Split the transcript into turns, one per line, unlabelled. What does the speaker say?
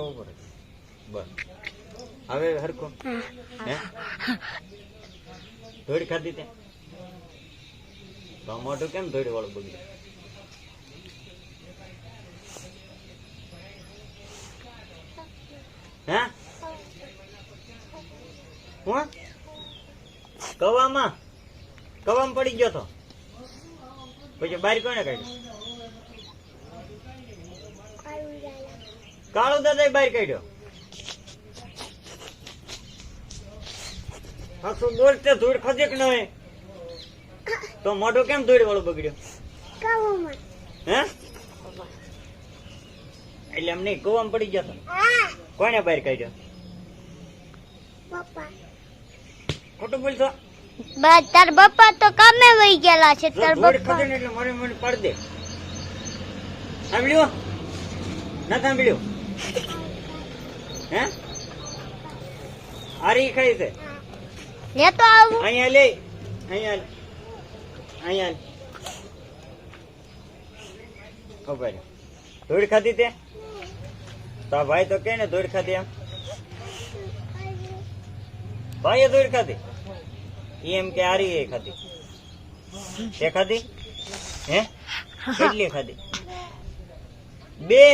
ઊભો રહે બસ. હવે હરખો. હે. ધોળી ખાધી તે? તો કેમ ધોળી વાળું બગડે હે? હું? કવામાં? કવામાં પડી ગયો તો? પછી બહાર કોને કાઢ્યો કાળો દાદા બહાર કાઢ્યો. હાથું તે ધૂળ ખજે કે નહીં? તો મોઢું કેમ ધૂળ વાળું બગડ્યું હે? એટલે એમ નહીં કુવામાં પડી ગયો કોને બહાર કાઢ્યો? ખોટું
બોલતો તાર પપ્પા તો કામે વહી ગયેલા છે તાર પપ્પા
એટલે મને મને પડ દે. સાંભળ્યું? ના સાંભળ્યું? હે? આરી ખાઈ છે.
લેતો આવું.
અહીંયા લે. અહીંયા લે. અહીંયા લે. ખબર ધૂળ ખાધી તે? તો ભાઈ તો કે ને ધૂળ ખાધી એમ? ભાઈએ ધૂળ ખાધી? એમ કે આરી એ ખાધી. તે ખાધી? હે. કેટલી ખાધી? બે.